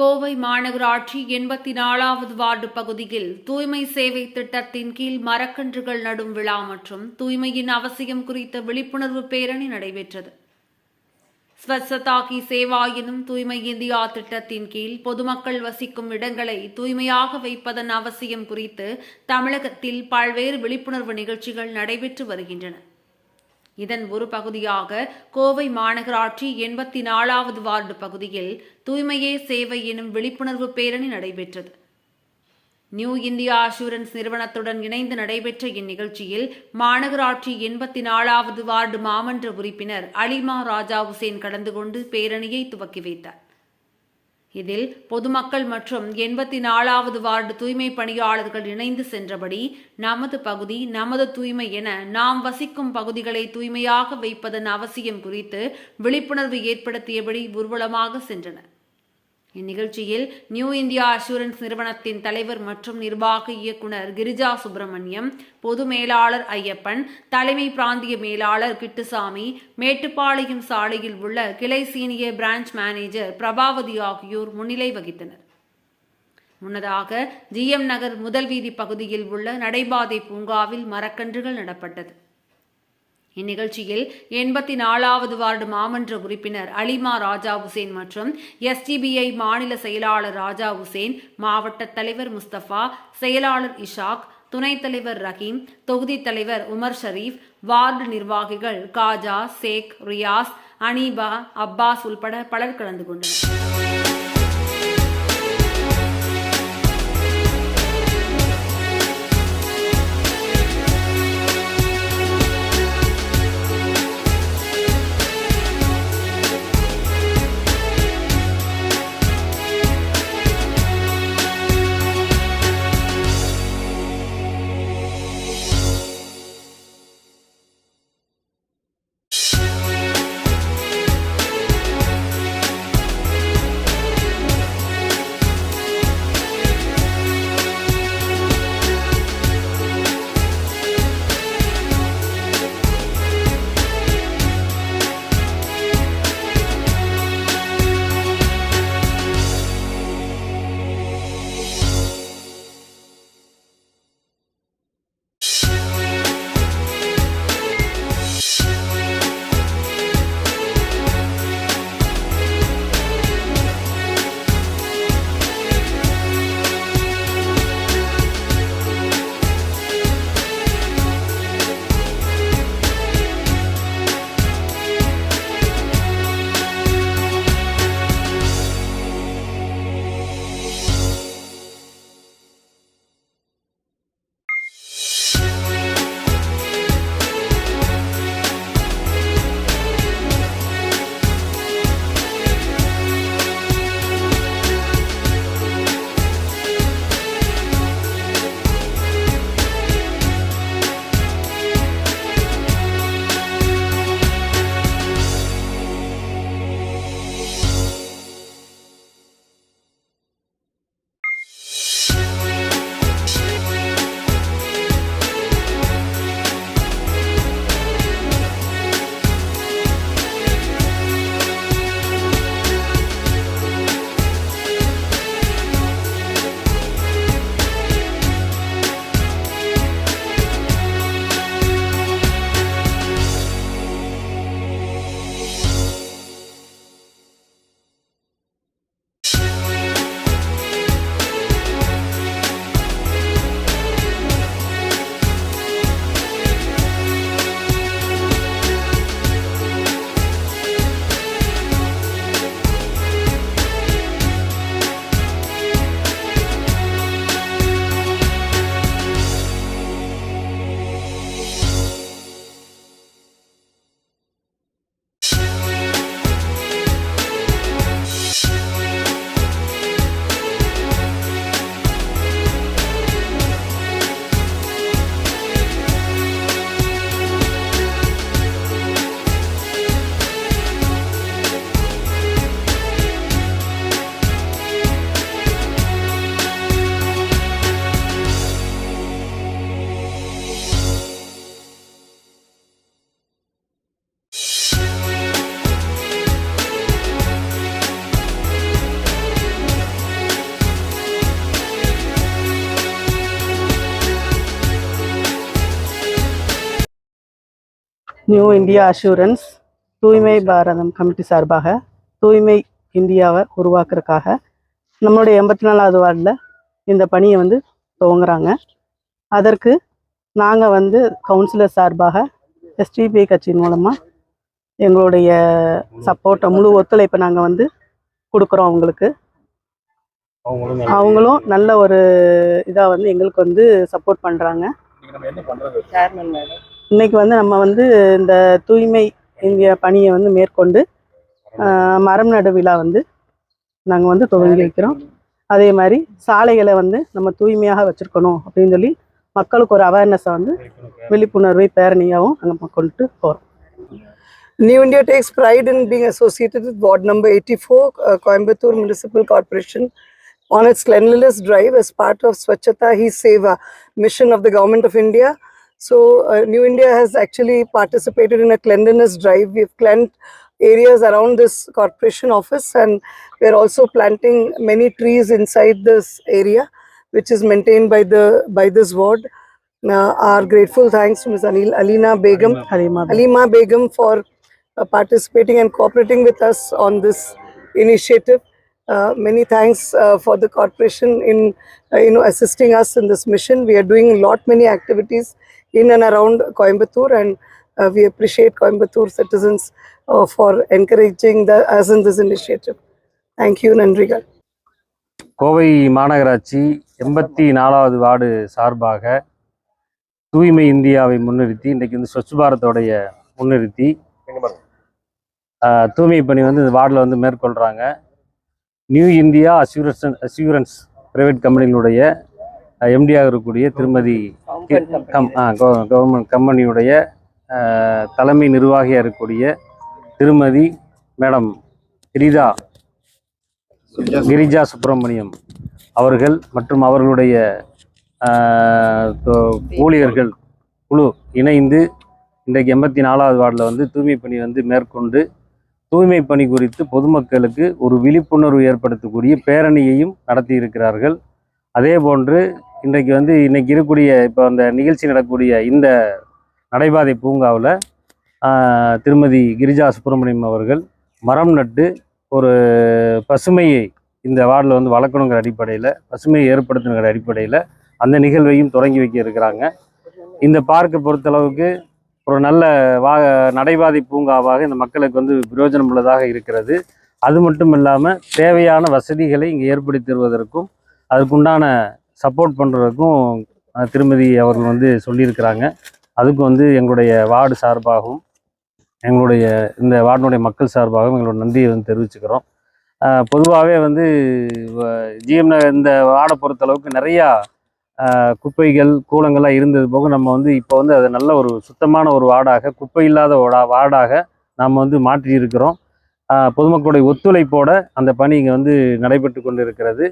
கோவை மாநகராட்சி எண்பத்தி நாலாவது வார்டு பகுதியில் தூய்மை சேவை திட்டத்தின் கீழ் மரக்கன்றுகள் நடும் விழா மற்றும் தூய்மையின் அவசியம் குறித்த விழிப்புணர்வு பேரணி நடைபெற்றது. ஸ்வச்சதாகி சேவா எனும் தூய்மை இந்தியா திட்டத்தின் கீழ் பொதுமக்கள் வசிக்கும் இடங்களை தூய்மையாக வைப்பதன் அவசியம் குறித்து தமிழகத்தில் பல்வேறு விழிப்புணர்வு நிகழ்ச்சிகள் நடைபெற்று வருகின்றன. இதன் ஒரு பகுதியாக கோவை மாநகராட்சி எண்பத்தி நாலாவது வார்டு பகுதியில் தூய்மையே சேவை எனும் விழிப்புணர்வு பேரணி நடைபெற்றது. நியூ இந்தியா அஷூரன்ஸ் நிறுவனத்துடன் இணைந்து நடைபெற்ற இந்நிகழ்ச்சியில் மாநகராட்சி எண்பத்தி நாலாவது வார்டு மாமன்ற உறுப்பினர் அலிமா ராஜா உசேன் கலந்து கொண்டு பேரணியை துவக்கி வைத்தார். இதில் பொதுமக்கள் மற்றும் எண்பத்தி நாலாவது வார்டு தூய்மை பணியாளர்கள் இணைந்து சென்றபடி நமது பகுதி நமது தூய்மை என நாம் வசிக்கும் பகுதிகளை தூய்மையாக வைப்பதன் அவசியம் குறித்து விழிப்புணர்வு ஏற்படுத்தியபடி ஊர்வலமாக சென்றனர். இந்நிகழ்ச்சியில் நியூ இந்தியா அஷூரன்ஸ் நிறுவனத்தின் தலைவர் மற்றும் நிர்வாக இயக்குனர் கிரிஜா சுப்பிரமணியம் பொது மேலாளர் ஐயப்பன் தலைமை பிராந்திய மேலாளர் கிட்டுசாமி மேட்டுப்பாளையம் சாலையில் உள்ள கிளை சீனியர் பிரான்ச் மேனேஜர் பிரபாவதி ஆகியோர் முன்னிலை வகித்தனர். முன்னதாக ஜிஎம் நகர் முதல் வீதி பகுதியில் உள்ள நடைபாதை பூங்காவில் மரக்கன்றுகள் நடப்பட்டது. இந்நிகழ்ச்சியில் எண்பத்தி நாலாவது வார்டு மாமன்ற உறுப்பினர் அலிமா ராஜா உசேன் மற்றும் எஸ்டிபிஐ மாநில செயலாளர் ராஜா உசேன் மாவட்ட தலைவர் முஸ்தபா செயலாளர் இஷாக் துணைத் தலைவர் ரஹீம் தொகுதி தலைவர் உமர் ஷரீப் வார்டு நிர்வாகிகள் காஜா சேக் ரியாஸ் அனீபா அப்பாஸ் உள்பட பலர் கலந்து கொண்டனர். நியூ இந்தியா அஷூரன்ஸ் தூய்மை பாரதம் கமிட்டி சார்பாக தூய்மை இந்தியாவை உருவாக்குறதுக்காக நம்மளுடைய எண்பத்தி நாலாவது வார்டில் இந்த பணியை வந்து துவங்குறாங்க. அதற்கு நாங்கள் வந்து கவுன்சிலர் சார்பாக எஸ்டிபி கட்சியின் மூலமாக எங்களுடைய சப்போர்ட்டை முழு ஒத்துழைப்பை நாங்கள் வந்து கொடுக்குறோம் அவங்களுக்கு. அவங்களும் அவங்களும் நல்ல ஒரு இதாக வந்து எங்களுக்கு வந்து சப்போர்ட் பண்ணுறாங்க நம்ம என்ன பண்றது இன்னைக்கு வந்து நம்ம வந்து இந்த தூய்மை இந்தியா பணியை வந்து மேற்கொண்டு ஆஹ், மரம் நடு விழா வந்து நாங்கள் வந்து துவங்கி வைக்கிறோம் அதே மாதிரி சாலைகளை வந்து நம்ம தூய்மையாக வச்சுருக்கணும் அப்படின்னு சொல்லி மக்களுக்கு ஒரு அவேர்னஸை வந்து விழிப்புணர்வை பேரணியாகவும் நாங்கள் கொண்டுட்டு போகிறோம் New India takes pride in being associated with Ward number 84, uh, Coimbatore Municipal Corporation, on its cleanliness drive as part of Swachhata Hi Seva mission of the Government of India. So uh, New India has actually participated in a cleanliness drive. We've cleaned areas around this corporation office and we're also planting many trees inside this area which is maintained by the by this ward. Uh, our grateful thanks to Ms. Anil, Alina Begum, Halima, Halima Begum for uh, participating and cooperating with us on this initiative. Uh, many thanks uh, for the corporation in uh, you know assisting us in this mission. We are doing a lot many activities in and around Coimbatore, and uh, we appreciate Coimbatore citizens uh, for encouraging the, us in this initiative. Thank you, Nandrigal. Kovai மாநகராட்சி எண்பத்தி நாலாவது ward சார்பாக தூய்மை இந்தியாவை முன்னிறுத்தி இன்றைக்கு வந்து ஸ்வச் பாரத்தோடைய முன்னிறுத்தி தூய்மை பணி வந்து இந்த வார்டில் வந்து மேற்கொள்கிறாங்க New India assurance assurance private கம்பெனிகளுடைய எம்டியாக இருக்கக்கூடிய திருமதி கம் கவர்மெண்ட் கம்பெனியுடைய தலைமை நிர்வாகியாக இருக்கக்கூடிய திருமதி மேடம் கிரிதா கிரிஜா சுப்பிரமணியம் அவர்கள் மற்றும் அவர்களுடைய ஊழியர்கள் குழு இணைந்து இன்றைக்கு எண்பத்தி நாலாவது வார்டில் வந்து தூய்மை பணி வந்து மேற்கொண்டு தூய்மை பணி குறித்து பொதுமக்களுக்கு ஒரு விழிப்புணர்வு ஏற்படுத்தக்கூடிய பேரணியையும் நடத்தி இருக்கிறார்கள். அதே போன்று இன்றைக்கு வந்து இன்றைக்கி இருக்கக்கூடிய இப்போ அந்த நிகழ்ச்சி நடக்கக்கூடிய இந்த நடைபாதை பூங்காவில் திருமதி கிரிஜா சுப்பிரமணியம் அவர்கள் மரம் நட்டு ஒரு பசுமையை இந்த வார்டில் வந்து வளர்க்கணுங்கிற அடிப்படையில் பசுமையை ஏற்படுத்தணுங்கிற அடிப்படையில் அந்த நிகழ்வையும் தொடங்கி வைக்க இருக்கிறாங்க. இந்த பார்க்கை பொறுத்தளவுக்கு ஒரு நல்ல வா நடைபாதை பூங்காவாக இந்த மக்களுக்கு வந்து பிரயோஜனம் உள்ளதாக இருக்கிறது. அது மட்டும் இல்லாமல் தேவையான வசதிகளை இங்கே ஏற்படுத்தி தருவதற்கும் அதுக்குண்டான சப்போர்ட் பண்ணுறதுக்கும் திருமதி அவர்கள் வந்து சொல்லியிருக்கிறாங்க. அதுக்கு வந்து எங்களுடைய வார்டு சார்பாகவும் எங்களுடைய இந்த வார்டினுடைய மக்கள் சார்பாகவும் எங்களோட நன்றியை வந்து தெரிவிச்சுக்கிறோம். பொதுவாகவே வந்து ஜிஎம் இந்த வார்டை பொறுத்தளவுக்கு நிறையா குப்பைகள் கூலங்கள்லாம் இருந்தது போக நம்ம வந்து இப்போ வந்து அதை நல்ல ஒரு சுத்தமான ஒரு வார்டாக குப்பை இல்லாத வார்டாக நாம் வந்து மாற்றி இருக்கிறோம் பொதுமக்களுடைய ஒத்துழைப்போட அந்த பணி இங்கே வந்து நடைபெற்று கொண்டு இருக்கிறது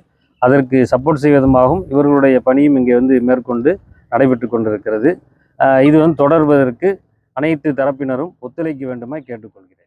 அதற்கு சப்போர்ட் செய்வதுமாகவும் இவர்களுடைய பணியும் இங்கே வந்து மேற்கொண்டு நடைபெற்று கொண்டிருக்கிறது. இது வந்து தொடர்வதற்கு அனைத்து தரப்பினரும் ஒத்துழைக்க வேண்டுமாய் கேட்டுக்கொள்கிறேன்.